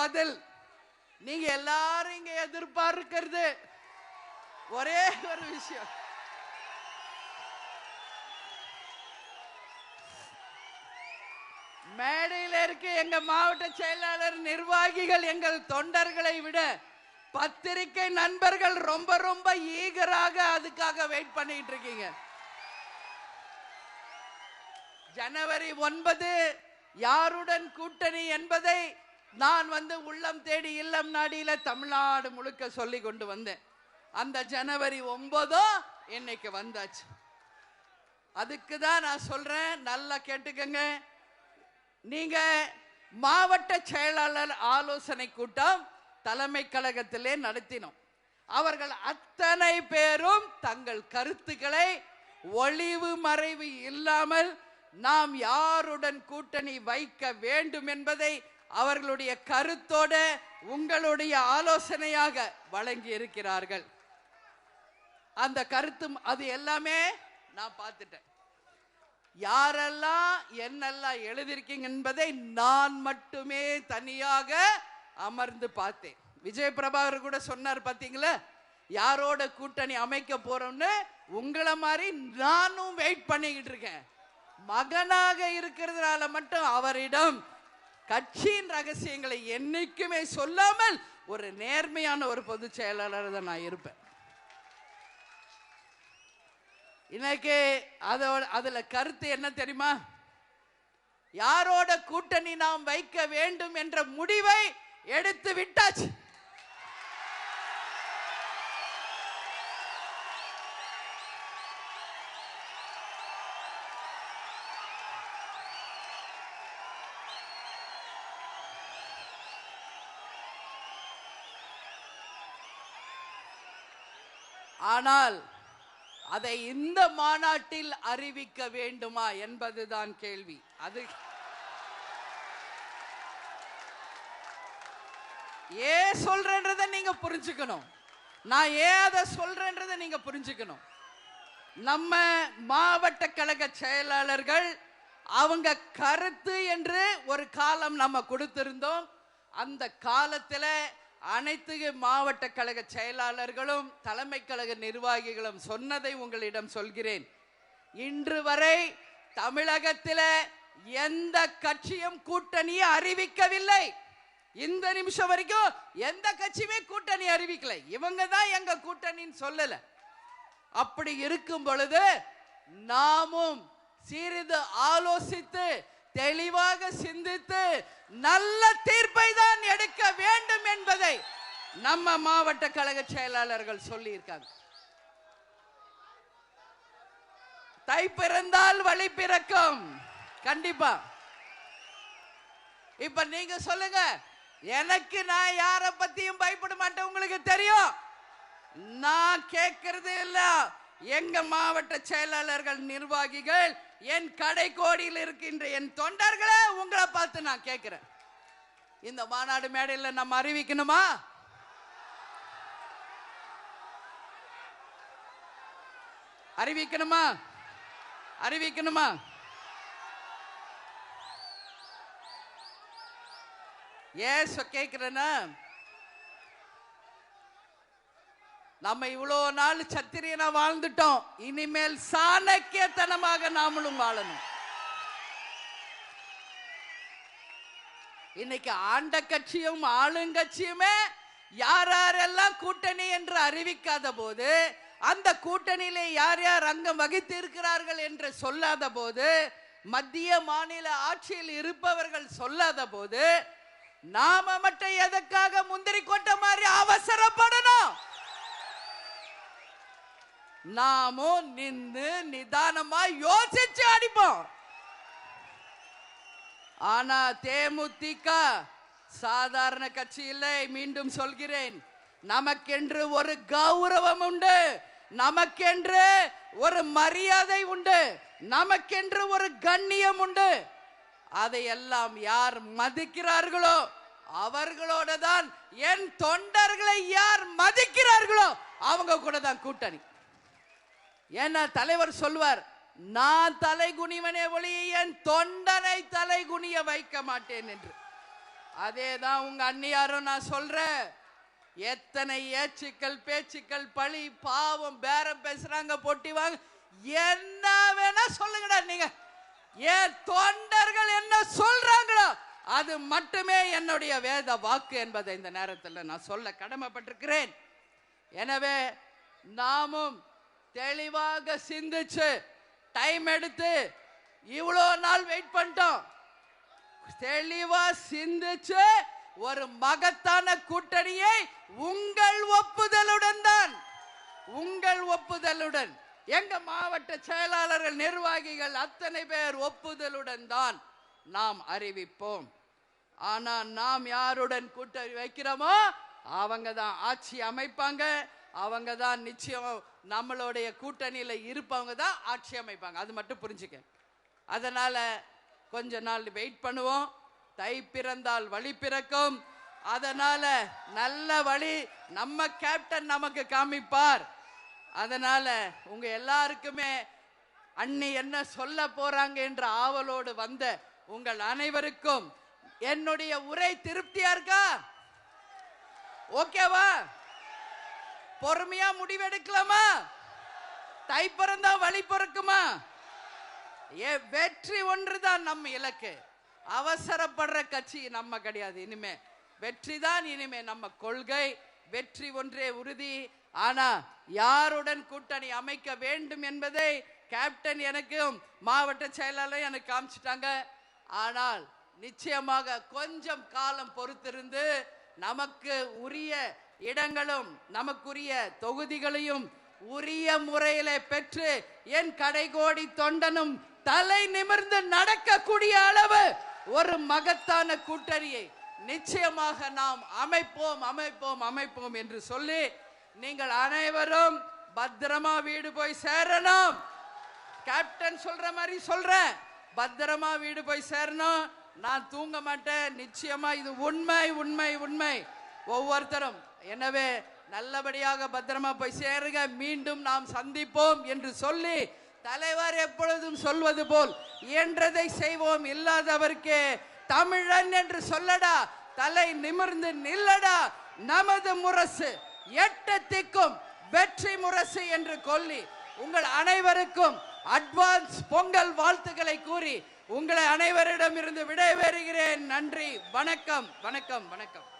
பதில். நீங்க எல்லாரும் இங்க எதிர்பார்க்கிறது ஒரே ஒரு விஷயம். மேடையில் இருக்க எங்க மாவட்ட செயலாளர் நிர்வாகிகள் எங்கள் தொண்டர்களை விட பத்திரிகை நண்பர்கள் ரொம்ப ரொம்ப ஈகராக அதுக்காக வெயிட் பண்ணிட்டு இருக்கீங்க. ஜனவரி ஒன்பது யாருடன் கூட்டணி என்பதை நான் வந்து உள்ளம் தேடி இல்லம் நாடியில தமிழ்நாடு முழுக்க சொல்லி கொண்டு வந்தேன். அந்த ஜனவரி ஒன்பதோ இன்னைக்கு வந்தாச்சு. அதுக்கு தான் நான் சொல்றேன் நல்லா கேட்டுக்கங்க. நீங்க மாவட்ட செயலாளர் ஆலோசனை கூட்டம் தலைமை கழகத்திலே நடத்தினோம். அவர்கள் அத்தனை பேரும் தங்கள் கருத்துக்களை ஒளிவு மறைவு இல்லாமல் நாம் யாருடன் கூட்டணி வைக்க வேண்டும் என்பதை அவர்களுடைய கருத்தோட உங்களுடைய ஆலோசனையாக வழங்கி இருக்கிறார்கள் அந்த கருத்தும் அது எல்லாமே நான் பார்த்துட்டேன். யாரெல்லாம் என்னெல்லாம் எழுதியிருக்கீங்க என்பதை நான் மட்டுமே தனியாக அமர்ந்து பார்த்தேன். விஜய் பிரபாகர் கூட சொன்னார் பார்த்தீங்களா? யாரோட கூட்டணி அமைக்க போறோம்னு உங்களை மாதிரி நானும் வெயிட் பண்ணிக்கிட்டு இருக்கேன். மகனாக இருக்கிறதுனால மட்டும் அவரிடம் கட்சியின் ரகசியங்களை என்னைக்குமே சொல்லாமல் ஒரு நேர்மையான ஒரு பொதுச் செயலாளர் தான் நான் இருப்பேன். இன்னைக்கு அதோட அதுல கருத்து என்ன தெரியுமா? யாரோட கூட்டணி நாம் வைக்க வேண்டும் என்ற முடிவை எடுத்து விட்டாச்சு. ஆனால் அதை இந்த மாநாட்டில் அறிவிக்க வேண்டுமா என்பதுதான் கேள்வி. அது ஏன் சொல்றேன்றதை நீங்க புரிஞ்சுக்கணும். நான் ஏன் அதை சொல்றேன்றதை நீங்க புரிஞ்சுக்கணும். நம்ம மாவட்ட கழக செயலாளர்கள் அவங்க கருத்து என்று ஒரு காலம் நம்ம கொடுத்திருந்தோம். அந்த காலத்தில் அனைத்து மாவட்ட கழக செயலாளர்களும் தலைமை கழக நிர்வாகிகளும் சொன்னதை உங்களிடம் சொல்கிறேன். இன்று வரை தமிழகத்தில் எந்த கட்சியும் கூட்டணியை அறிவிக்கவில்லை. இந்த நிமிஷம் வரைக்கும் எந்த கட்சியுமே கூட்டணி அறிவிக்கல. இவங்க தான் எங்க கூட்டணின்னு சொல்லல. அப்படி இருக்கும் பொழுது நாமும் சிறிது ஆலோசித்து தெளிவாக சிந்தித்து நல்ல தீர்ப்பை தான் எடுக்க வேண்டும் என்பதை நம்ம மாவட்ட கழக செயலாளர்கள் சொல்லியிருக்காங்க. தை பிறந்தால் வழி பிறக்கும். கண்டிப்பா. இப்ப நீங்க சொல்லுங்க எனக்கு நான் யார பத்தியும் பயப்பட மாட்டேன் உங்களுக்கு தெரியும். நான் கேட்கறது இல்லை. எங்க மாவட்ட செயலாளர்கள் நிர்வாகிகள் என் கடைக்கோடியில் இருக்கின்ற என் தொண்டர்களை உங்களை பார்த்து நான் கேட்கிறேன். இந்த மாநாடு மேடையில் நம்ம அறிவிக்கணுமா? அறிவிக்கணுமா? அறிவிக்கணுமா? ஏன் கேட்கிறேன்னா நம்ம இவ்வளோ நாள் சத்திரியனா வாழ்ந்துட்டோம். இனிமேல் சாணக்கியத்தனமாக நாமளும் வாழணும். இன்னைக்கு ஆண்ட கட்சியும் ஆளுங்கட்சியுமே யார் யாரெல்லாம் கூட்டணி என்று அறிவிக்காத போது அந்த கூட்டணியிலே யார் யார் அங்கம் வகித்து இருக்கிறார்கள் என்று சொல்லாத போது மத்திய மாநில ஆட்சியில் இருப்பவர்கள் சொல்லாத போது நாம மட்டும் எதற்காக முந்திரி கொட்ட மாதிரி அவசரப்படணும்? நாமும் நின்று நிதானமா யோசிச்சு அடிப்போம். ஆனா தேமுதிக சாதாரண கட்சி இல்லை மீண்டும் சொல்கிறேன். நமக்கென்று ஒரு கௌரவம் உண்டு நமக்கென்று ஒரு மரியாதை உண்டு நமக்கென்று ஒரு கண்ணியம் உண்டு. அதையெல்லாம் யார் மதிக்கிறார்களோ அவர்களோட தான் என் தொண்டர்களை யார் மதிக்கிறார்களோ அவங்க கூட தான் கூட்டணி. ஏன்னா தலைவர் சொல்வார் நான் தலை குனிவனே ஒளி என் தொண்டனை தலை குனிய வைக்க மாட்டேன் என்று. அதே தான் உங்க அண்ணியாரும் நான் சொல்றேன். எத்தனை ஏச்சுக்கள் பேச்சுக்கள் பழி பாவம் பேரம் பேசுறாங்க பொட்டி வாங்க என்ன வேணா சொல்லுங்கடா நீங்க. ஏன் தொண்டர்கள் என்ன சொல்றாங்களோ அது மட்டுமே என்னுடைய வேத வாக்கு என்பதை இந்த நேரத்தில் நான் சொல்ல கடமைப்பட்டிருக்கிறேன். எனவே நாமும் தெளிவாக சிந்திச்சு டைம் எடுத்து இவ்வளோ நாள் வெயிட் பண்ணிட்டோம். தெளிவா சிந்திச்சு ஒரு மகத்தான கூட்டணியை உங்கள் ஒப்புதலுடன் தான். உங்கள் ஒப்புதலுடன். எங்க மாவட்ட செயலாளர்கள் நிர்வாகிகள் அத்தனை பேர் ஒப்புதலுடன் தான் நாம் அறிவிப்போம். ஆனா நாம் யாருடன் கூட்டணி வைக்கிறோமோ அவங்க தான் ஆட்சி அமைப்பாங்க. அவங்க தான் நிச்சயம் நம்மளுடைய கூட்டணியில் இருப்பவங்க தான் ஆட்சி அமைப்பாங்க. அது மட்டும் புரிஞ்சுக்க. அதனால் கொஞ்ச நாள் வெயிட் பண்ணுவோம். தை பிறந்தால் வழி பிறக்கும். அதனால நல்ல வழி நம்ம கேப்டன் நமக்கு காமிப்பார். அதனால உங்க எல்லாருக்குமே அண்ணி என்ன சொல்ல போறாங்க என்ற ஆவலோடு வந்த உங்கள் அனைவருக்கும் என்னுடைய உரை திருப்தியா இருக்கா? ஓகேவா பொறுமையா முடிவெடுக்கலாமா? தை பிறந்தா வழி பிறக்குமா? ஏ வெற்றி ஒன்றுதான் நம்ம இலக்கு. அவசரப்படுற கட்சி நம்ம கிடையாது இனிமே. வெற்றி தான் இனிமே நம்ம கொள்கை. வெற்றி ஒன்றே உறுதி. ஆனா யாருடன் கூட்டணி அமைக்க வேண்டும் என்பதை கேப்டன் எனக்கும் மாவட்ட செயலாளர் எனக்கு காமிச்சிட்டாங்க. ஆனால் நிச்சயமாக கொஞ்சம் காலம் பொறுத்திருந்து நமக்கு உரிய இடங்களும் நமக்குரிய தொகுதிகளையும் உரிய முறையில பெற்று என் கடைகோடி தொண்டனும் தலை நிமிர்ந்து நடக்கக்கூடிய அளவு ஒரு மகத்தான கூட்டணியை நிச்சயமாக நாம் அமைப்போம் அமைப்போம் அமைப்போம் என்று சொல்லி நீங்கள் அனைவரும் பத்திரமா வீடு போய் சேரணும். கேப்டன் சொல்ற மாதிரி சொல்றேன். பத்திரமா வீடு போய் சேரணும். நான் தூங்க மாட்டேன். நிச்சயமா இது உண்மை உண்மை உண்மை. ஒவ்வொருத்தரும் எனவே நல்லபடியாக பத்திரமா போய் சேருங்க. மீண்டும் நாம் சந்திப்போம் என்று சொல்லி தலைவர் எப்பொழுதும் சொல்வது போல் இயன்றதை செய்வோம். இல்லாதவர்க்கே தமிழன் என்று சொல்லடா. தலை நிமிர்ந்து நில்லடா. நமது முரசு எட்ட திக்கும் வெற்றி முரசு என்று கொல்லி உங்கள் அனைவருக்கும் அட்வான்ஸ் பொங்கல் வாழ்த்துக்களை கூறி உங்களை அனைவரிடமிருந்து விடைபெறுகிறேன். நன்றி. வணக்கம். வணக்கம். வணக்கம்.